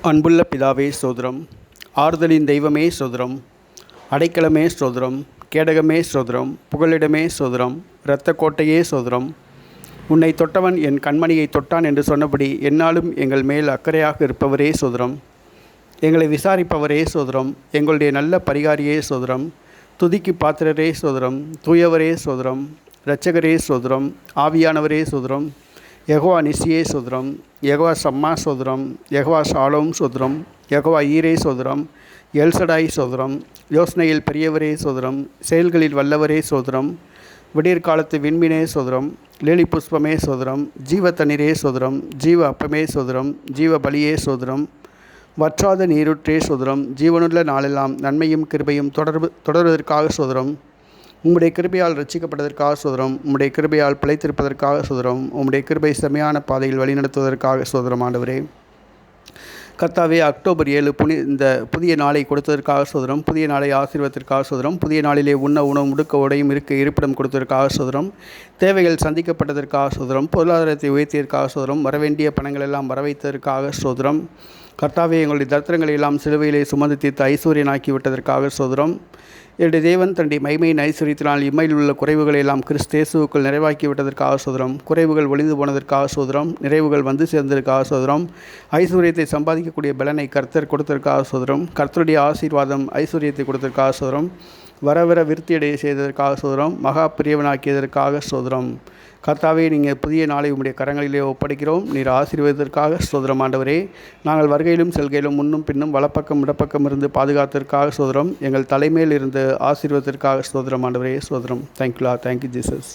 அன்புள்ள பிதாவே சோதரம் ஆறுதலின் தெய்வமே சோதரம் அடைக்கலமே சோதரம் கேடகமே சோதரம் புகலிடமே சோதரம் இரத்த கோட்டையே சோதரம் உன்னை தொட்டவன் என் கண்மணியை தொட்டான் என்று சொன்னபடி என்னாலும் எங்கள் மேல் அக்கறையாக இருப்பவரே சோதரம் எங்களை விசாரிப்பவரே சோதரம் எங்களுடைய நல்ல பரிகாரியே சோதரம் துதிக்கு பாத்திரரே சோதரம் தூயவரே சோதரம் இரட்சகரே சோதரம் ஆவியானவரே சோதரம் யகோ அனிசியே சோதரம் யகவா சம்மா சோதரம் யகவா ஷாலோம் சோதரம் யகவா ஈரே சோதரம் எல்சடாய் சோதரம் யோசனையில் பெரியவரே சோதரம் செயல்களில் வல்லவரே சோதரம் விடியற்காலத்து விண்மினே விண்மீனே சோதரம் லேலி புஷ்பமே சோதரம் ஜீவ தண்ணீரே சோதரம் ஜீவ அப்பமே சோதரம் ஜீவ பலியே சோதரம் வற்றாத நீருற்றே சோதரம் ஜீவனுள்ள நாளெல்லாம் நன்மையும் கிருபையும் தொடர்பு தொடர்வதற்காக சோதரம் உம்முடைய கிருபையால் ரட்சிக்கப்பட்டதற்காக சுதரம் உம்முடைய கிருபையால் பிழைத்திருப்பதற்காக சோதரம் உம்முடைய கிருபை செமையான பாதையில் வழிநடத்துவதற்காக சோதரம் ஆண்டவரே. கர்த்தாவே அக்டோபர் ஏழு புனி இந்த புதிய நாளை கொடுத்ததற்காக சோதரம் புதிய நாளை ஆசீர்வத்திற்காக சோதரம் புதிய நாளிலே உண்ண உணவு முடுக்க உடையும் இருக்க இருப்பிடம் கொடுத்ததற்காக சோதரம் தேவைகள் சந்திக்கப்பட்டதற்காக சோதரம் பொருளாதாரத்தை உயர்த்தியதற்காக சோதரம் வரவேண்டிய பணங்கள் எல்லாம் வரவைத்ததற்காக சோதரம் கர்த்தாவே எங்களுடைய தரித்திரங்களை எல்லாம் சிலுவையிலே சுமந்து தீர்த்து ஐஸ்வர்யனாக்கி விட்டதற்காக சோதரம் என்னுடைய தேவன் தன்னுடைய மைமையின் ஐஸ்வர்யத்தினால் இம்மையில் உள்ள குறைவுகளை எல்லாம் கிறிஸ்தேசுவுக்குள் நிறைவாக்கி விட்டதற்காக சோதரம் குறைவுகள் ஒளிந்து போனதற்காக சோதரம் நிறைவுகள் வந்து சேர்ந்ததற்காக சோதரம் ஐஸ்வர்யத்தை சம்பாதிக்கக்கூடிய பலனை கர்த்தர் கொடுத்ததற்காக சோதரம். கர்த்தருடைய ஆசீர்வாதம் ஐஸ்வர்யத்தை கொடுத்ததற்காக சோதரம். வர வர விருத்தியடைய செய்ததற்காக சோதரம். மகா பிரியவனாக்கியதற்காக சோதரம். கர்த்தாவே நீங்கள் புதிய நாளை உங்களுடைய கரங்களிலே ஒப்படைக்கிறோம். நீர் ஆசீர்வதற்காக சோதரம் ஆண்டவரே. நாங்கள் வருகையிலும் செல்கையிலும் முன்னும் பின்னும் வலப்பக்கம் இடப்பக்கம் இருந்து பாதுகாத்ததற்காக சோதரம். எங்கள் தலைமையில் இருந்து ஆசீர்வதற்காக சோதரம் ஆண்டவரே. சோதரம். தேங்க்யூலா தேங்க்யூ ஜீசஸ்